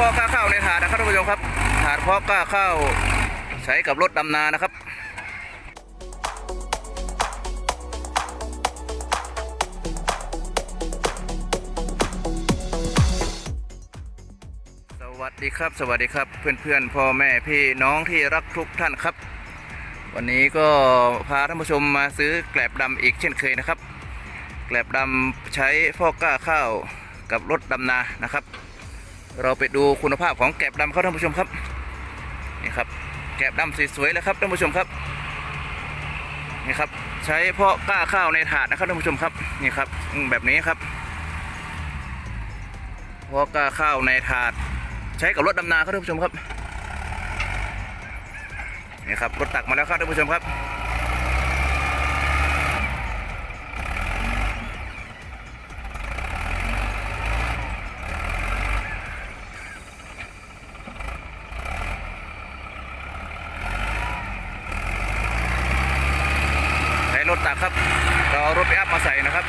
พาะกล้าข้าวในถาดนะครับท่านผู้ชมครับถาดเพาะกล้าข้าวใช้กับรถดำนานะครับสวัสดีครับสวัสดีครับเพื่อนเพื่อนๆพ่อแม่พี่น้องที่รักทุกท่านครับ วันนี้ก็พาท่านผู้ชมมาซื้อแกลบดำอีกเช่นเคยนะครับ แกลบดำใช้ฟอกกล้าข้าวกับรถดำนานะครับ เราไปดูคุณภาพของแกลบดำครับท่านผู้ชมครับนี่ครับแกลบดำสวยๆเลยครับท่านผู้ชมครับนี่ครับใช้เพาะกล้าข้าวในถาดนะครับท่านผู้ชมครับนี่ครับแบบนี้ครับเพาะกล้าข้าวในถาด ใช้กับรถดำนาครับท่านผู้ชมครับนี่ครับรถตักมาแล้วครับท่านผู้ชมครับ ใช้รถตักครับเราเอารถไปอัพมาใส่นะครับ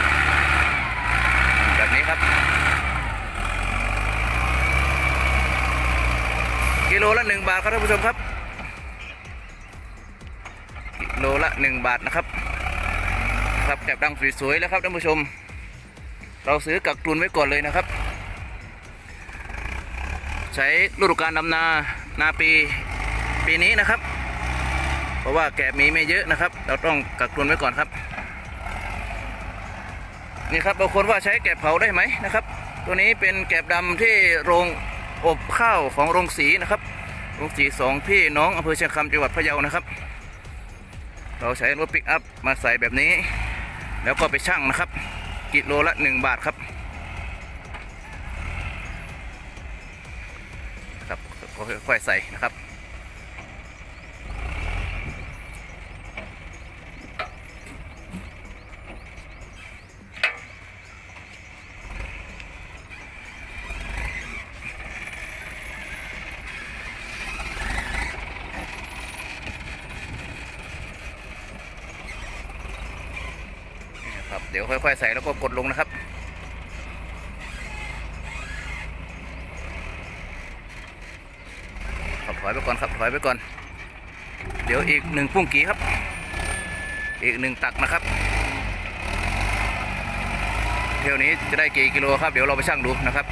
แบบนี้ครับ กิโลละหนึ่งบาทครับท่านผู้ชมครับ กิโลละหนึ่งบาทนะครับ ครับแกบดังสวยๆแล้วครับท่านผู้ชม เราซื้อกักตุนไว้ก่อนเลยนะครับ ใช้ฤดูกาลดำนานาปีปีนี้นะครับ เพราะว่าแกบมีไม่เยอะนะครับ เราต้องกักตุนไว้ก่อนครับนี่ครับบางคนว่าใช้แกบเผาได้ไหมนะครับ ตัวนี้เป็นแกบดำที่โรง อบข้าวของโรงสีนะครับ โรงสีสองพี่น้องอำเภอเชียงคำจังหวัดพะเยานะครับ เราใช้รถปิกอัพมาใส่แบบนี้ แล้วก็ไปชั่งนะครับ กิโลละ 1 บาทครับครับค่อยๆใส่นะครับ เดี๋ยวค่อย ๆ ใส่แล้วก็กดลงนะครับขับถอยไปก่อนขับถอยไปก่อน เดี๋ยวอีกหนึ่งปุ้งกีครับ อีกหนึ่งตักนะครับเที่ยวนี้จะได้กี่กิโลครับ เดี๋ยวเราไปชั่งดูนะครับ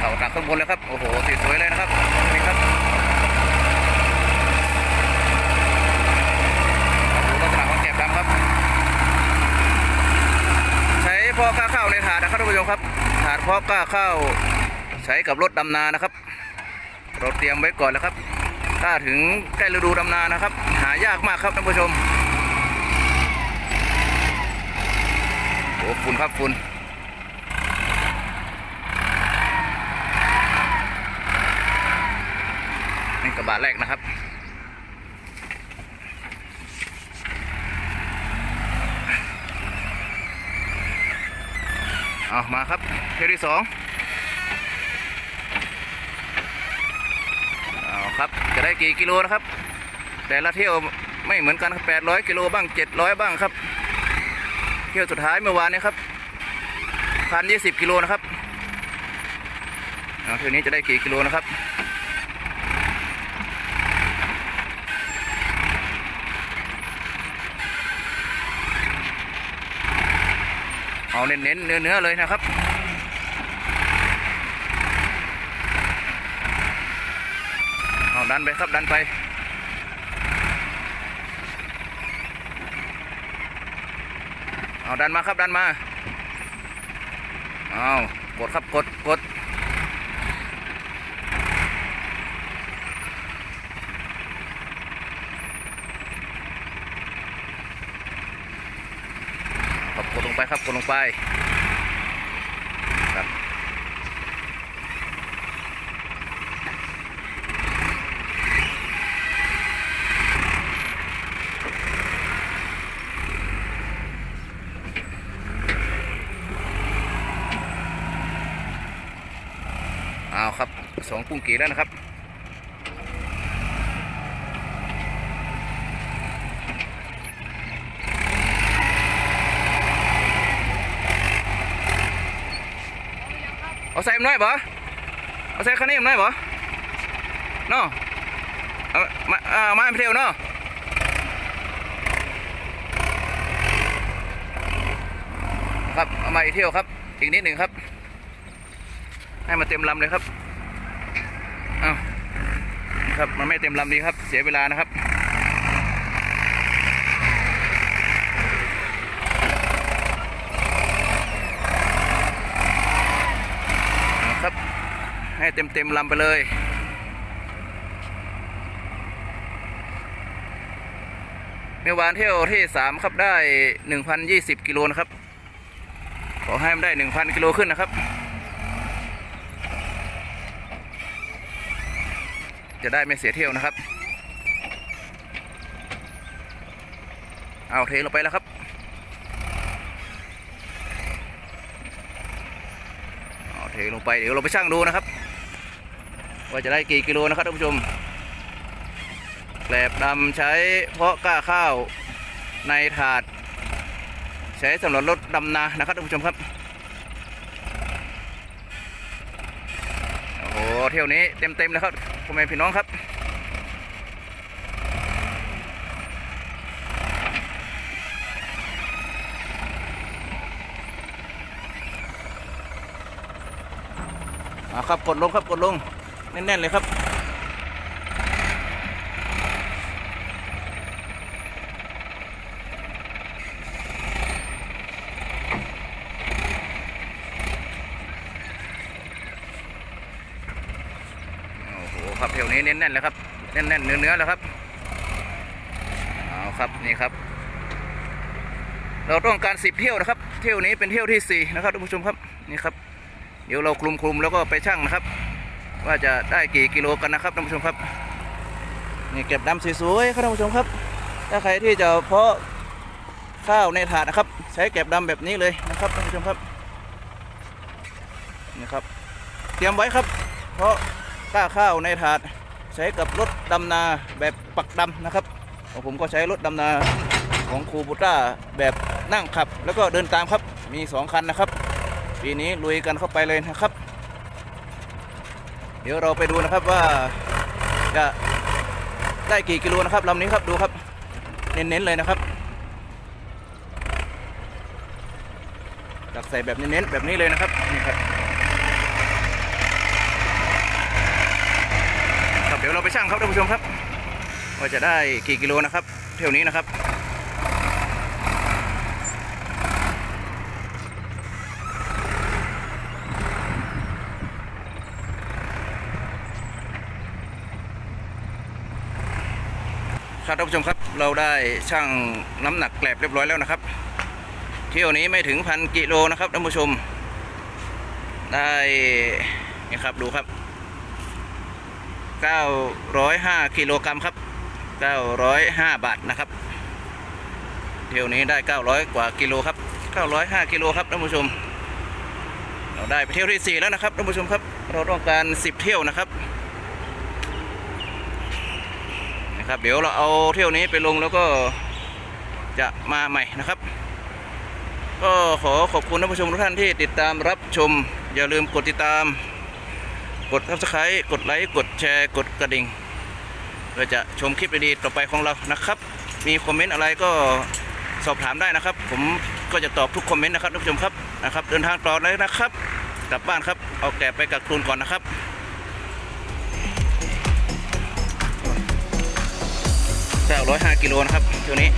เอาตักข้างบนเลยครับ โอ้โหสีสวยเลยนะครับ นี่ครับดูลักษณะของแกบดำครับ ใช้เพาะกล้าข้าวในถาดนะครับท่านผู้ชมครับ ถาดเพาะกล้าข้าวใช้กับรถดำนานะครับ เราเตรียมไว้ก่อนแล้วครับ ถ้าถึงใกล้ฤดูดำนานะครับ หายากมากครับท่านผู้ชมโอ้ฝุ่นครับฝุ่นนี่กระบะแรกนะครับ เอามาครับเที่ยวที่สองเอาครับจะได้กี่กิโลนะครับ แต่ละเที่ยวไม่เหมือนกันครับ800กิโลบ้างเจ็ดร้อยบ้างครับ เที่ยวสุดท้ายเมื่อวานนี้ครับพันยี่สิบกิโลนะครับเอาเที่ยวนี้จะได้กี่กิโลนะครับ เอาเน้นๆเนื้อๆเลยนะครับเอาดันไปครับดันไปเอาดันมาครับดันมาเอากดครับกดกด ครับกดลงไปครับกดลงไปครับเอาครับสองปุ้งกีแล้วนะครับ เอาใส่มันหน่อยบ่เอาใส่คันนี้มันหน่อยบ่เนาะเอามาเอามาให้เที่ยวเนาะครับเอามาอีกเที่ยวครับ อีกนิดหนึ่งครับ ให้มันเต็มลำเลยครับ เอาครับ มันไม่เต็มลำดีครับ เสียเวลานะครับ ให้เต็มเต็มๆลำไปเลย เมื่อวานเที่ยวที่สามครับได้หนึ่งพันยี่สิบกิโลนะครับ ขอให้มันได้หนึ่งพันกิโลขึ้นนะครับ จะได้ไม่เสียเที่ยวนะครับ เอาเทลงไปแล้วครับเอาเทลงไปเดี๋ยวเราไปชั่งดูนะครับ ว่าจะได้กี่กิโลนะครับท่านผู้ชมแกลบดำใช้เพาะกล้าข้าวในถาด ใช้สำหรับรถดำนานะครับท่านผู้ชมครับโอ้โหเที่ยวนี้เต็มๆเลยครับพ่อแม่พี่น้องครับเอาครับกดลงครับกดลง แน่น ๆ เลยครับ โอ้โหครับเที่ยวนี้เน้นๆเลยครับ แน่นๆเนื้อๆเลยครับเอาครับนี่ครับ เราต้องการสิบเที่ยวนะครับ เที่ยวนี้เป็นเที่ยวที่สี่นะครับท่านผู้ชมครับนี่ครับเดี๋ยวเราคลุมคลุมๆแล้วก็ไปชั่งนะครับ ว่าจะได้กี่กิโลกันนะครับท่านผู้ชมครับนี่เก็บดำสวยๆครับท่านผู้ชมครับ ถ้าใครที่จะเพาะข้าวในถาดนะครับ ใช้เก็บดำแบบนี้เลยนะครับท่านผู้ชมครับนี่ครับ เตรียมไว้ครับ เพราะก้าข้าวในถาดใช้กับรถดำนาแบบปักดำนะครับผมก็ใช้รถดำนาของครูบูต้าแบบนั่งขับ แล้วก็เดินตามครับมีสองคันนะครับ ปีนี้ลุยกันเข้าไปเลยนะครับ ดี๋ยวเราไปดูนะครับว่าจะได้กี่กิโลนะครับลำนี้ครับดูครับ เน้นๆเลยนะครับตักใส่แบบเน้นๆแบบนี้เลยนะครับนี่ครับครับเดี๋ยวเราไปชั่งครับท่านผู้ชมครับ ว่าจะได้กี่กิโลนะครับเที่ยวนี้นะครับ ครับท่านผู้ชมครับเราได้ชั่งน้ำหนักแกลบเรียบร้อยแล้วนะครับ เที่ยวนี้ไม่ถึงพันกิโลนะครับท่านผู้ชม ได้นี่ครับดูครับ 905กิโลกรัมครับ 905 บาทนะครับเที่ยวนี้ได้ 900 กว่ากิโลครับ 905 กิโลครับท่านผู้ชม เราได้ไปเที่ยวที่ 4 แล้วนะครับท่านผู้ชมครับ เราต้องการ 10 เที่ยวนะครับ นะครับเดี๋ยวเราเอาเที่ยวนี้ไปลงแล้วก็จะมาใหม่นะครับ ก็ขอขอบคุณท่านผู้ชมทุกท่านที่ติดตามรับชม อย่าลืมกดติดตาม กด subscribe กดไลค์กดแชร์ กดกระดิ่งเพื่อจะชมคลิปดีๆต่อไปของเรานะครับ มีคอมเมนต์อะไรก็สอบถามได้นะครับ ผมก็จะตอบทุกคอมเมนต์นะครับท่านผู้ชมครับนะครับ เดินทางปลอดเลยนะครับ กลับบ้านครับเอาแกะไปกักตุนก่อนนะครับ 905กิโลนะครับเทวนี้